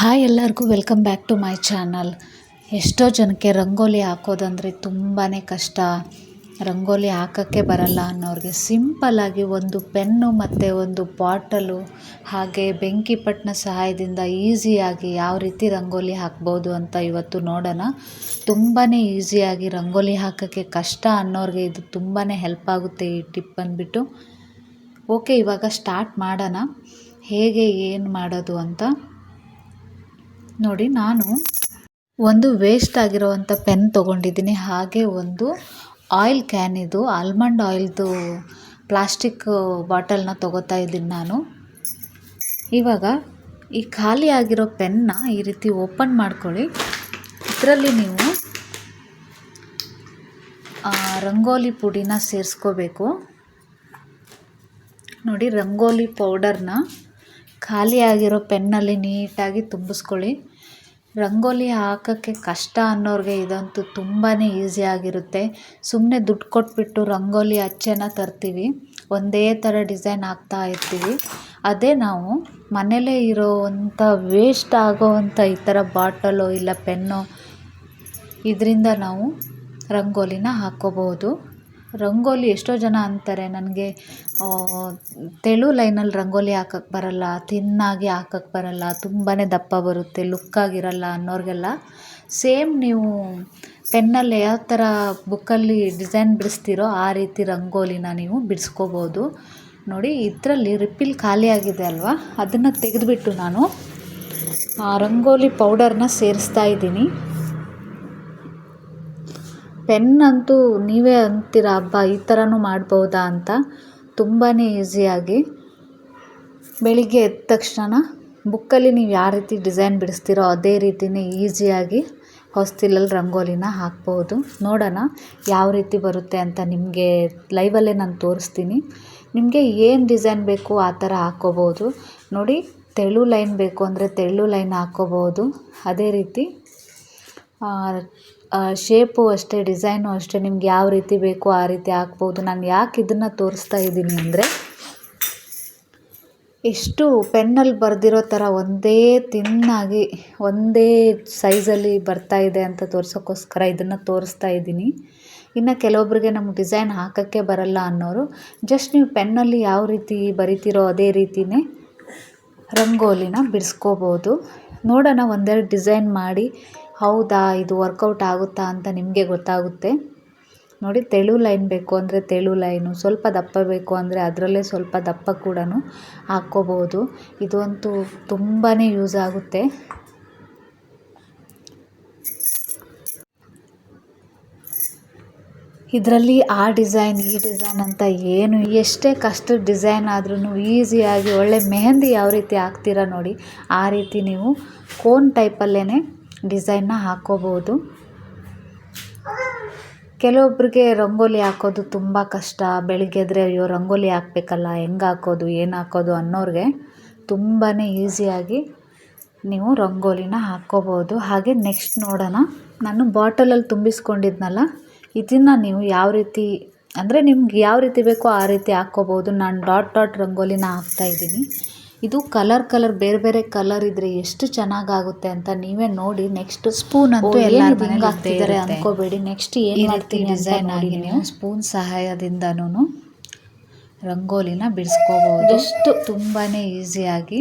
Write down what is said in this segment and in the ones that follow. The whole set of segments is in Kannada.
ಹಾಯ್ ಎಲ್ಲರಿಗೂ welcome back to my channel. ಎಷ್ಟೋ ಜನಕ್ಕೆ ರಂಗೋಲಿ ಹಾಕೋದಂದರೆ ತುಂಬಾ ಕಷ್ಟ. ರಂಗೋಲಿ ಹಾಕೋಕ್ಕೆ ಬರಲ್ಲ ಅನ್ನೋರಿಗೆ ಸಿಂಪಲ್ಲಾಗಿ ಒಂದು ಪೆನ್ನು ಮತ್ತು ಒಂದು ಬಾಟಲು, ಹಾಗೆ ಬೆಂಕಿ ಪಟ್ಟಣ ಸಹಾಯದಿಂದ ಈಸಿಯಾಗಿ ಯಾವ ರೀತಿ ರಂಗೋಲಿ ಹಾಕ್ಬೋದು ಅಂತ ಇವತ್ತು ನೋಡೋಣ. ತುಂಬಾ ಈಸಿಯಾಗಿ ರಂಗೋಲಿ ಹಾಕೋಕ್ಕೆ ಕಷ್ಟ ಅನ್ನೋರಿಗೆ ಇದು ತುಂಬಾ ಹೆಲ್ಪ್ ಆಗುತ್ತೆ ಈ ಟಿಪ್ ಬಂದುಬಿಟ್ಟು ಓಕೆ, ಇವಾಗ ಸ್ಟಾರ್ಟ್ ಮಾಡೋಣ. ಹೇಗೆ, ಏನು ಮಾಡೋದು ಅಂತ. ನೋಡಿ, ನಾನು ಒಂದು ವೇಸ್ಟ್ ಆಗಿರೋವಂಥ ಪೆನ್ ತೊಗೊಂಡಿದ್ದೀನಿ. ಹಾಗೆ ಒಂದು ಆಯಿಲ್ ಕ್ಯಾನ್ ಇದು ಆಲ್ಮಂಡ್ ಆಯಿಲ್ದು ಪ್ಲಾಸ್ಟಿಕ್ ಬಾಟಲ್ನ ತೊಗೋತಾ ಇದ್ದೀನಿ ನಾನು. ಇವಾಗ ಈ ಖಾಲಿ ಆಗಿರೋ ಪೆನ್ನ ಈ ರೀತಿ ಓಪನ್ ಮಾಡ್ಕೊಳ್ಳಿ. ಇದರಲ್ಲಿ ನೀವು ರಂಗೋಲಿ ಪುಡಿನ ಸೇರಿಸ್ಕೋಬೇಕು. ನೋಡಿ, ರಂಗೋಲಿ ಪೌಡರ್ನ ಖಾಲಿ ಆಗಿರೋ ಪೆನ್ನಲ್ಲಿ ನೀಟಾಗಿ ತುಂಬಿಸ್ಕೊಳ್ಳಿ. ರಂಗೋಲಿ ಹಾಕೋಕ್ಕೆ ಕಷ್ಟ ಅನ್ನೋರಿಗೆ ಇದಂತೂ ತುಂಬಾ ಈಸಿ ಆಗಿರುತ್ತೆ. ಸುಮ್ಮನೆ ದುಡ್ಡು ಕೊಟ್ಬಿಟ್ಟು ರಂಗೋಲಿ ಅಚ್ಚೆನ ತರ್ತೀವಿ. ಒಂದೇ ಥರ ಡಿಸೈನ್ ಹಾಕ್ತಾ ಇರ್ತೀವಿ. ಅದೇ ನಾವು ಮನೆಯಲ್ಲೇ ಇರೋವಂಥ ವೇಸ್ಟ್ ಆಗೋವಂಥ ಈ ಥರ ಬಾಟಲು ಇಲ್ಲ ಪೆನ್ನು ಇದರಿಂದ ನಾವು ರಂಗೋಲಿನ ಹಾಕ್ಕೋಬೋದು ರಂಗೋಲಿ ಎಷ್ಟೋ ಜನ ಅಂತಾರೆ ನನಗೆ ತೆಳು ಲೈನಲ್ಲಿ ರಂಗೋಲಿ ಹಾಕಕ್ಕೆ ಬರಲ್ಲ ತಿನ್ನಾಗಿ ಹಾಕಕ್ಕೆ ಬರಲ್ಲ ತುಂಬಾ ದಪ್ಪ ಬರುತ್ತೆ, ಲುಕ್ಕಾಗಿರಲ್ಲ ಅನ್ನೋರಿಗೆಲ್ಲ ಸೇಮ್ ನೀವು ಪೆನ್ನಲ್ಲಿ ಯಾವ ಥರ ಬುಕ್ಕಲ್ಲಿ ಡಿಸೈನ್ ಬಿಡಿಸ್ತೀರೋ ಆ ರೀತಿ ರಂಗೋಲಿನ ನೀವು ಬಿಡಿಸ್ಕೋಬೋದು. ನೋಡಿ, ಇದರಲ್ಲಿ ರಿಪ್ಪಿಲ್ ಖಾಲಿಯಾಗಿದೆ ಅಲ್ವಾ? ಅದನ್ನು ತೆಗೆದುಬಿಟ್ಟು ನಾನು ರಂಗೋಲಿ ಪೌಡರ್ನ ಸೇರಿಸ್ತಾ ಇದ್ದೀನಿ. ಪೆನ್ ಅಂತೂ ನೀವೇ ಅಂತೀರ ಹಬ್ಬ ಈ ಥರನೂ ಮಾಡ್ಬೋದಾ ಅಂತ? ತುಂಬಾ ಈಸಿಯಾಗಿ. ಬೆಳಿಗ್ಗೆ ಎದ್ದ ತಕ್ಷಣ ಬುಕ್ಕಲ್ಲಿ ನೀವು ಯಾವ ರೀತಿ ಡಿಸೈನ್ ಬಿಡಿಸ್ತೀರೋ ಅದೇ ರೀತಿಯೇ ಈಸಿಯಾಗಿ ಹೊಸ್ತಿಲಲ್ಲಿ ರಂಗೋಲಿನ ಹಾಕ್ಬೋದು. ನೋಡೋಣ ಯಾವ ರೀತಿ ಬರುತ್ತೆ ಅಂತ ನಿಮಗೆ ಲೈವಲ್ಲೇ ನಾನು ತೋರಿಸ್ತೀನಿ. ನಿಮಗೆ ಏನು ಡಿಸೈನ್ ಬೇಕು ಆ ಥರ ಹಾಕ್ಕೋಬೋದು ನೋಡಿ, ತೆಳು ಲೈನ್ ಬೇಕು ಅಂದರೆ ತೆಳು ಲೈನ್ ಹಾಕ್ಕೋಬೋದು ಅದೇ ರೀತಿ ಶೇಪು ಅಷ್ಟೇ ಡಿಸೈನು ಅಷ್ಟೇ, ನಿಮ್ಗೆ ಯಾವ ರೀತಿ ಬೇಕೋ ಆ ರೀತಿ ಹಾಕ್ಬೋದು. ನಾನು ಯಾಕೆ ಇದನ್ನು ತೋರಿಸ್ತಾ ಇದ್ದೀನಿ ಅಂದರೆ, ಎಷ್ಟು ಪೆನ್ನಲ್ಲಿ ಬರೆದಿರೋ ಥರ ಒಂದೇ ತಿನ್ನಾಗಿ, ಒಂದೇ ಸೈಜಲ್ಲಿ ಬರ್ತಾ ಇದೆ ಅಂತ ತೋರಿಸೋಕ್ಕೋಸ್ಕರ ಇದನ್ನು ತೋರಿಸ್ತಾ ಇದ್ದೀನಿ ಇನ್ನು ಕೆಲವೊಬ್ಬರಿಗೆ ನಮ್ಗೆ ಡಿಸೈನ್ ಹಾಕೋಕ್ಕೆ ಬರಲ್ಲ ಅನ್ನೋರು ಜಸ್ಟ್ ನೀವು ಪೆನ್ನಲ್ಲಿ ಯಾವ ರೀತಿ ಬರಿತೀರೋ ಅದೇ ರೀತಿಯೇ ರಂಗೋಲಿನ ಬಿಡಿಸ್ಕೋಬೋದು. ನೋಡೋಣ, ಒಂದೆರಡು ಡಿಸೈನ್ ಮಾಡಿ ಹೌದಾ, ಇದು ವರ್ಕೌಟ್ ಆಗುತ್ತಾ ಅಂತ ನಿಮಗೆ ಗೊತ್ತಾಗುತ್ತೆ. ನೋಡಿ, ತೆಳು ಲೈನ್ ಬೇಕು ಅಂದರೆ ತೆಳು ಲೈನು ಸ್ವಲ್ಪ ದಪ್ಪ ಬೇಕು ಅಂದರೆ ಅದರಲ್ಲೇ ಸ್ವಲ್ಪ ದಪ್ಪ ಕೂಡ ಹಾಕ್ಕೋಬೋದು. ಇದಂತೂ ತುಂಬಾ ಯೂಸ್ ಆಗುತ್ತೆ. ಇದರಲ್ಲಿ ಆ ಡಿಸೈನ್ ಈ ಡಿಸೈನ್ ಅಂತ ಏನು, ಎಷ್ಟೇ ಕಷ್ಟದ ಡಿಸೈನ್ ಆದ್ರೂ ಈಸಿಯಾಗಿ ಒಳ್ಳೆ ಮೆಹಂದಿ ಯಾವ ರೀತಿ ಹಾಕ್ತೀರಾ ನೋಡಿ, ಆ ರೀತಿ ನೀವು ಕೋನ್ ಟೈಪಲ್ಲೇ ಡಿಸೈನ್ನ ಹಾಕ್ಕೋಬೋದು ಕೆಲವೊಬ್ಬರಿಗೆ ರಂಗೋಲಿ ಹಾಕೋದು ತುಂಬ ಕಷ್ಟ. ಬೆಳಿಗ್ಗೆ ಎದ್ದರೆ ಅಯ್ಯೋ ರಂಗೋಲಿ ಹಾಕ್ಬೇಕಲ್ಲ, ಹೆಂಗೆ ಹಾಕೋದು, ಏನು ಹಾಕೋದು ಅನ್ನೋರಿಗೆ ತುಂಬಾ ಈಸಿಯಾಗಿ ನೀವು ರಂಗೋಲಿನ ಹಾಕ್ಕೋಬೋದು ಹಾಗೆ ನೆಕ್ಸ್ಟ್ ನೋಡೋಣ. ನಾನು ಬಾಟಲಲ್ಲಿ ತುಂಬಿಸ್ಕೊಂಡಿದ್ನಲ್ಲ, ಇದನ್ನು ನೀವು ಯಾವ ರೀತಿ, ಅಂದರೆ ನಿಮ್ಗೆ ಯಾವ ರೀತಿ ಬೇಕೋ ಆ ರೀತಿ ಹಾಕ್ಕೋಬೋದು ನಾನು ಡಾಟ್ ಡಾಟ್ ರಂಗೋಲಿನ ಹಾಕ್ತಾಯಿದ್ದೀನಿ ಇದು ಕಲರ್ ಕಲರ್ ಬೇರೆ ಬೇರೆ ಕಲರ್ ಇದ್ರೆ ಎಷ್ಟು ಚೆನ್ನಾಗಾಗುತ್ತೆ ಅಂತ ನೀವೇ ನೋಡಿ ನೆಕ್ಸ್ಟ್ ಸ್ಪೂನ್ ಅಂತೂ ಎಲ್ಲ ಹಾಕ್ತಿದ್ದಾರೆ ಅನ್ಕೋಬೇಡಿ. ನೆಕ್ಸ್ಟ್ ಏನು ಮಾಡ್ತೀನಿ ಡಿಸೈನ್ ಆಗಿ ನೀವು. ಸ್ಪೂನ್ ಸಹಾಯದಿಂದನೂ ರಂಗೋಲಿನ ಬಿಡಿಸ್ಕೋಬಹುದು. ಎಷ್ಟು ತುಂಬಾ ಈಸಿಯಾಗಿ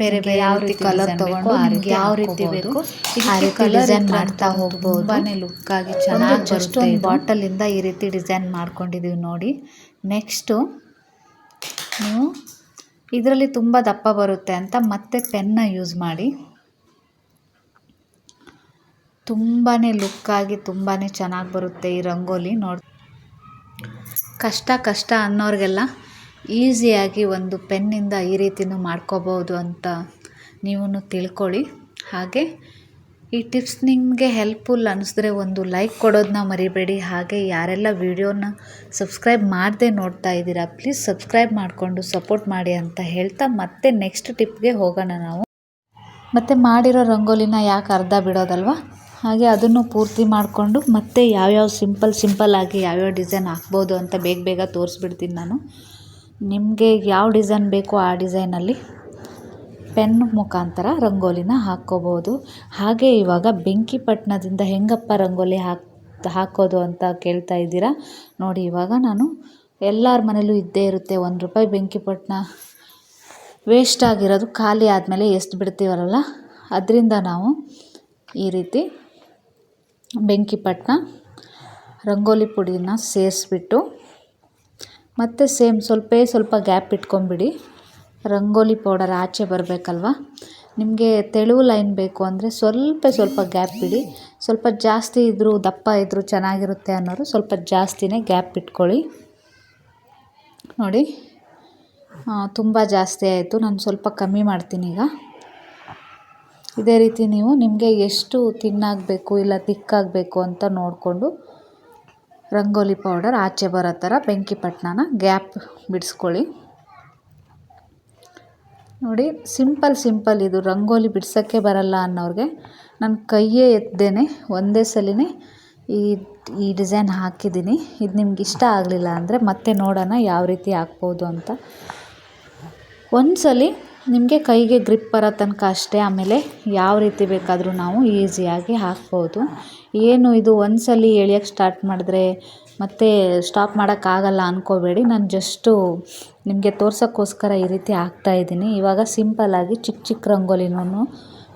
ಬೇರೆ ಬೇರೆ ಯಾವ ರೀತಿ ಕಲರ್ ತಗೊಂಡು ಯಾವ ರೀತಿ ಬೇಕು ಆ ರೀತಿ ಡಿಸೈನ್ ಮಾಡ್ತಾ ಹೋಗ್ಬೋದು. ತುಂಬಾನೇ ಲುಕ್ ಆಗಿ ಚೆನ್ನಾಗಿ ಜಸ್ಟ್ ಒಂದು ಬಾಟಲಿಂದ ಈ ರೀತಿ ಡಿಸೈನ್ ಮಾಡ್ಕೊಂಡಿದ್ದೀವಿ ನೋಡಿ. ನೆಕ್ಸ್ಟು ನೀವು ಇದರಲ್ಲಿ ತುಂಬ ದಪ್ಪ ಬರುತ್ತೆ ಅಂತ ಮತ್ತೆ ಪೆನ್ನ ಯೂಸ್ ಮಾಡಿ. ತುಂಬಾ ಲುಕ್ಕಾಗಿ ತುಂಬಾ ಚೆನ್ನಾಗಿ ಬರುತ್ತೆ ಈ ರಂಗೋಲಿ ನೋಡಿ. ಕಷ್ಟ ಕಷ್ಟ ಅನ್ನೋರಿಗೆಲ್ಲ ಈಸಿಯಾಗಿ ಒಂದು ಪೆನ್ನಿಂದ ಈ ರೀತಿಯೂ ಮಾಡ್ಕೋಬೋದು ಅಂತ ನೀವು ತಿಳ್ಕೊಳ್ಳಿ. ಹಾಗೆ ಈ ಟಿಪ್ಸ್ ನಿಮಗೆ ಹೆಲ್ಪ್ಫುಲ್ ಅನ್ನಿಸಿದ್ರೆ ಒಂದು ಲೈಕ್ ಕೊಡೋದನ್ನ ಮರಿಬೇಡಿ. ಹಾಗೆ ಯಾರೆಲ್ಲ ವಿಡಿಯೋನ ಸಬ್ಸ್ಕ್ರೈಬ್ ಮಾಡದೆ ನೋಡ್ತಾ ಇದ್ದೀರಾ ಪ್ಲೀಸ್ ಸಬ್ಸ್ಕ್ರೈಬ್ ಮಾಡಿಕೊಂಡು ಸಪೋರ್ಟ್ ಮಾಡಿ ಅಂತ ಹೇಳ್ತಾ ಮತ್ತೆ ನೆಕ್ಸ್ಟ್ ಟಿಪ್ಗೆ ಹೋಗೋಣ ನಾವು. ಮತ್ತು ಮಾಡಿರೋ ರಂಗೋಲಿನ ಯಾಕೆ ಅರ್ಧ ಬಿಡೋದಲ್ವ? ಹಾಗೆ ಅದನ್ನು ಪೂರ್ತಿ ಮಾಡಿಕೊಂಡು ಮತ್ತೆ ಯಾವ್ಯಾವ ಸಿಂಪಲ್ ಸಿಂಪಲ್ ಆಗಿ ಯಾವ್ಯಾವ ಡಿಸೈನ್ ಹಾಕ್ಬೋದು ಅಂತ ಬೇಗ ಬೇಗ ತೋರಿಸ್ಬಿಡ್ತೀನಿ ನಾನು. ನಿಮಗೆ ಯಾವ ಡಿಸೈನ್ ಬೇಕೋ ಆ ಡಿಸೈನಲ್ಲಿ ಪೆನ್ ಮುಖಾಂತರ ರಂಗೋಲಿನ ಹಾಕ್ಕೋಬೋದು ಹಾಗೆ ಇವಾಗ ಬೆಂಕಿಪಟ್ಟಣದಿಂದ ಹೆಂಗಪ್ಪ ರಂಗೋಲಿ ಹಾಕಿ, ಹಾಕೋದು ಅಂತ ಕೇಳ್ತಾ ಇದ್ದೀರಾ? ನೋಡಿ, ಇವಾಗ ನಾನು ಎಲ್ಲರ ಮನೇಲೂ ಇದ್ದೇ ಇರುತ್ತೆ. ಒಂದು ರೂಪಾಯಿ ಬೆಂಕಿಪಟ್ಟಣ ವೇಸ್ಟ್ ಆಗಿರೋದು ಖಾಲಿ ಆದಮೇಲೆ ಎಷ್ಟು ಬಿಡ್ತೀವಲ್ಲ ಅದರಿಂದ ನಾವು ಈ ರೀತಿ ಬೆಂಕಿಪಟ್ಟಣ ರಂಗೋಲಿ ಪುಡಿನ ಸೇರಿಸ್ಬಿಟ್ಟು ಮತ್ತು ಸೇಮ್ ಸ್ವಲ್ಪ ಸ್ವಲ್ಪ ಗ್ಯಾಪ್ ಇಟ್ಕೊಂಬಿಡಿ ರಂಗೋಲಿ ಪೌಡರ್ ಆಚೆ ಬರಬೇಕಲ್ವ? ನಿಮಗೆ ತೆಳು ಲೈನ್ ಬೇಕು ಅಂದರೆ ಸ್ವಲ್ಪ ಸ್ವಲ್ಪ ಗ್ಯಾಪ್ ಬಿಡಿ. ಸ್ವಲ್ಪ ಜಾಸ್ತಿ ಇದ್ದರೂ ದಪ್ಪ ಇದ್ದರೂ ಚೆನ್ನಾಗಿರುತ್ತೆ ಅನ್ನೋರು ಸ್ವಲ್ಪ ಜಾಸ್ತಿನೇ ಗ್ಯಾಪ್ ಇಟ್ಕೊಳ್ಳಿ. ನೋಡಿ. ತುಂಬ ಜಾಸ್ತಿ ಆಯಿತು. ನಾನು ಸ್ವಲ್ಪ ಕಮ್ಮಿ ಮಾಡ್ತೀನಿ ಈಗ. ಇದೇ ರೀತಿ ನೀವು ನಿಮಗೆ ಎಷ್ಟು ತಿನ್ನಾಗಬೇಕು ಇಲ್ಲ ತಿಕ್ಕಾಗಬೇಕು ಅಂತ ನೋಡಿಕೊಂಡು ರಂಗೋಲಿ ಪೌಡರ್ ಆಚೆ ಬರೋ ಥರ ಬೆಂಕಿ ಪಟ್ಟಣನ ಗ್ಯಾಪ್ ಬಿಡಿಸ್ಕೊಳ್ಳಿ. ನೋಡಿ, ಸಿಂಪಲ್ ಸಿಂಪಲ್ ಇದು. ರಂಗೋಲಿ ಬಿಡ್ಸೋಕ್ಕೆ ಬರಲ್ಲ ಅನ್ನೋರಿಗೆ. ನಾನು ಕೈಯೇ ಎತ್ತದೇನೆ ಒಂದೇ ಸಲಿನೇ ಈ ಈ ಡಿಸೈನ್ ಹಾಕಿದ್ದೀನಿ. ಇದು ನಿಮ್ಗೆ ಇಷ್ಟ ಆಗಲಿಲ್ಲ ಅಂದರೆ ಮತ್ತೆ ನೋಡೋಣ ಯಾವ ರೀತಿ ಹಾಕ್ಬೋದು ಅಂತ. ಒಂದು ಸಲ ನಿಮಗೆ ಕೈಗೆ ಗ್ರಿಪ್ ಬರೋ ತನಕ ಅಷ್ಟೇ, ಆಮೇಲೆ ಯಾವ ರೀತಿ ಬೇಕಾದರೂ ನಾವು ಈಸಿಯಾಗಿ ಹಾಕ್ಬೋದು. ಏನು ಇದು ಒಂದು ಸಲ ಎಳಿಯೋಕ್ಕೆ ಸ್ಟಾರ್ಟ್ ಮಾಡಿದ್ರೆ ಮತ್ತೆ ಸ್ಟಾಪ್ ಮಾಡೋಕ್ಕಾಗಲ್ಲ ಅಂದ್ಕೋಬೇಡಿ ನಾನು ಜಸ್ಟು ನಿಮಗೆ ತೋರ್ಸೋಕ್ಕೋಸ್ಕರ ಈ ರೀತಿ ಹಾಕ್ತಾಯಿದ್ದೀನಿ ಇವಾಗ ಸಿಂಪಲ್ಲಾಗಿ ಚಿಕ್ಕ ಚಿಕ್ಕ ರಂಗೋಲಿನೂ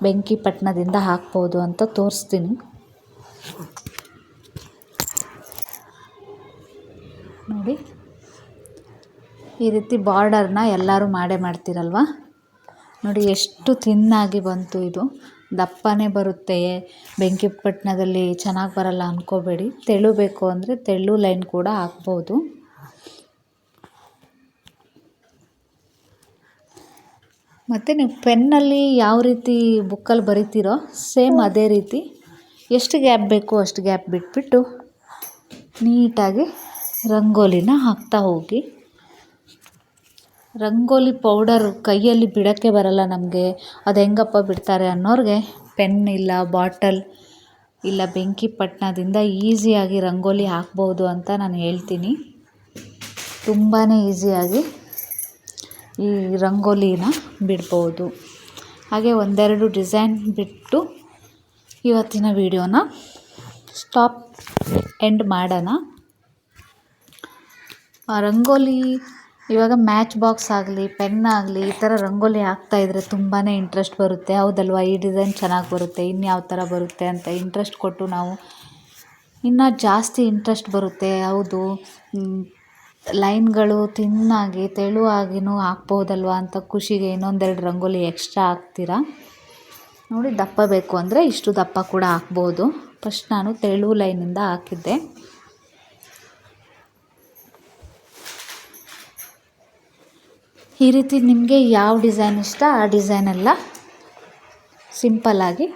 ಬೆಂಕಿ ಪಟ್ಟಣದಿಂದ ಹಾಕ್ಬೋದು ಅಂತ ತೋರಿಸ್ತೀನಿ. ನೋಡಿ, ಈ ರೀತಿ ಬಾರ್ಡರ್ನ ಎಲ್ಲರೂ ಮಾಡೇ ಮಾಡ್ತೀರಲ್ವ? ನೋಡಿ, ಎಷ್ಟು ತಿನ್ನಾಗಿ ಬಂತು ಇದು. ದಪ್ಪನೇ ಬರುತ್ತೆ. ಬೆಂಕಿ ಪಟ್ಟಣದಲ್ಲಿ ಚೆನ್ನಾಗಿ ಬರಲ್ಲ ಅಂದ್ಕೋಬೇಡಿ ತೆಳು ಬೇಕು ಅಂದರೆ ತೆಳು ಲೈನ್ ಕೂಡ ಹಾಕ್ಬೋದು. ಮತ್ತು ನೀವು ಪೆನ್ನಲ್ಲಿ ಯಾವ ರೀತಿ ಬುಕ್ಕಲ್ಲಿ ಬರಿತೀರೋ ಸೇಮ್ ಅದೇ ರೀತಿ. ಎಷ್ಟು ಗ್ಯಾಪ್ ಬೇಕು ಅಷ್ಟು ಗ್ಯಾಪ್ ಬಿಟ್ಬಿಟ್ಟು ನೀಟಾಗಿ ರಂಗೋಲಿನ ಹಾಕ್ತಾ ಹೋಗಿ. ರಂಗೋಲಿ ಪೌಡರ್ ಕೈಯಲ್ಲಿ ಬಿಡೋಕ್ಕೆ ಬರಲ್ಲ ನಮಗೆ. ಅದು ಹೆಂಗಪ್ಪ ಬಿಡ್ತಾರೆ ಅನ್ನೋರಿಗೆ ಪೆನ್ ಇಲ್ಲ, ಬಾಟಲ್ ಇಲ್ಲ, ಬೆಂಕಿ ಪಟ್ಟಣದಿಂದ ಈಸಿಯಾಗಿ ರಂಗೋಲಿ ಹಾಕ್ಬೋದು ಅಂತ ನಾನು ಹೇಳ್ತೀನಿ. ತುಂಬಾ ಈಸಿಯಾಗಿ ಈ ರಂಗೋಲಿನ ಬಿಡ್ಬೋದು. ಹಾಗೆ ಒಂದೆರಡು ಡಿಸೈನ್ ಬಿಟ್ಟು ಇವತ್ತಿನ ವಿಡಿಯೋನ ಸ್ಟಾಪ್ ಎಂಡ್ ಮಾಡೋಣ. ರಂಗೋಲಿ ಇವಾಗ ಮ್ಯಾಚ್ ಬಾಕ್ಸ್ ಆಗಲಿ ಪೆನ್ ಆಗಲಿ, ಈ ಥರ ರಂಗೋಲಿ ಹಾಕ್ತಾ ಇದ್ದರೆ ತುಂಬಾ ಇಂಟ್ರೆಸ್ಟ್ ಬರುತ್ತೆ. ಹೌದಲ್ವಾ? ಈ ಡಿಸೈನ್ ಚೆನ್ನಾಗಿ ಬರುತ್ತೆ. ಇನ್ಯಾವ ಥರ ಬರುತ್ತೆ ಅಂತ ಇಂಟ್ರೆಸ್ಟ್ ಕೊಟ್ಟು ನಾವು ಇನ್ನೂ ಜಾಸ್ತಿ ಇಂಟ್ರೆಸ್ಟ್ ಬರುತ್ತೆ. ಹೌದು. ಲೈನ್ಗಳು ತಿನ್ನಾಗಿ, ತೆಳುವಾಗಿನೂ ಹಾಕ್ಬೋದಲ್ವ ಅಂತ ಖುಷಿಗೆ ಇನ್ನೊಂದೆರಡು ರಂಗೋಲಿ ಎಕ್ಸ್ಟ್ರಾ ಹಾಕ್ತೀರಾ? ನೋಡಿ ದಪ್ಪ ಬೇಕು ಅಂದರೆ ಇಷ್ಟು ದಪ್ಪ ಕೂಡ ಹಾಕ್ಬೋದು. ಫಸ್ಟ್ ನಾನು ತೆಳು ಲೈನಿಂದ ಹಾಕಿದ್ದೆ. ಈ ರೀತಿ ನಿಮಗೆ ಯಾವ ಡಿಸೈನ್ ಇಷ್ಟ, ಆ ಡಿಸೈನೆಲ್ಲ ಸಿಂಪಲ್ಲಾಗಿ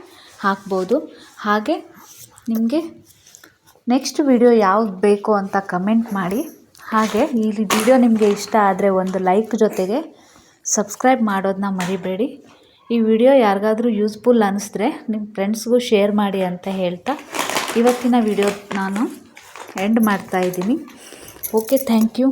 ಹಾಕ್ಬೋದು. ಹಾಗೆ ನಿಮಗೆ ನೆಕ್ಸ್ಟ್ ವಿಡಿಯೋ ಯಾವ್ದು ಬೇಕು ಅಂತ ಕಮೆಂಟ್ ಮಾಡಿ. ಹಾಗೆ ಈ ವಿಡಿಯೋ ನಿಮಗೆ ಇಷ್ಟ ಆದರೆ ಒಂದು ಲೈಕ್ ಜೊತೆಗೆ ಸಬ್ಸ್ಕ್ರೈಬ್ ಮಾಡೋದನ್ನ ಮರಿಬೇಡಿ. ಈ ವಿಡಿಯೋ ಯಾರಿಗಾದರೂ ಯೂಸ್ಫುಲ್ ಅನ್ನಿಸಿದ್ರೆ ನಿಮ್ಮ ಫ್ರೆಂಡ್ಸ್ಗೂ ಶೇರ್ ಮಾಡಿ ಅಂತ ಹೇಳ್ತಾ ಇವತ್ತಿನ ವಿಡಿಯೋ ನಾನು ಎಂಡ್ ಮಾಡ್ತಾಯಿದ್ದೀನಿ ಓಕೆ, ಥ್ಯಾಂಕ್ ಯು.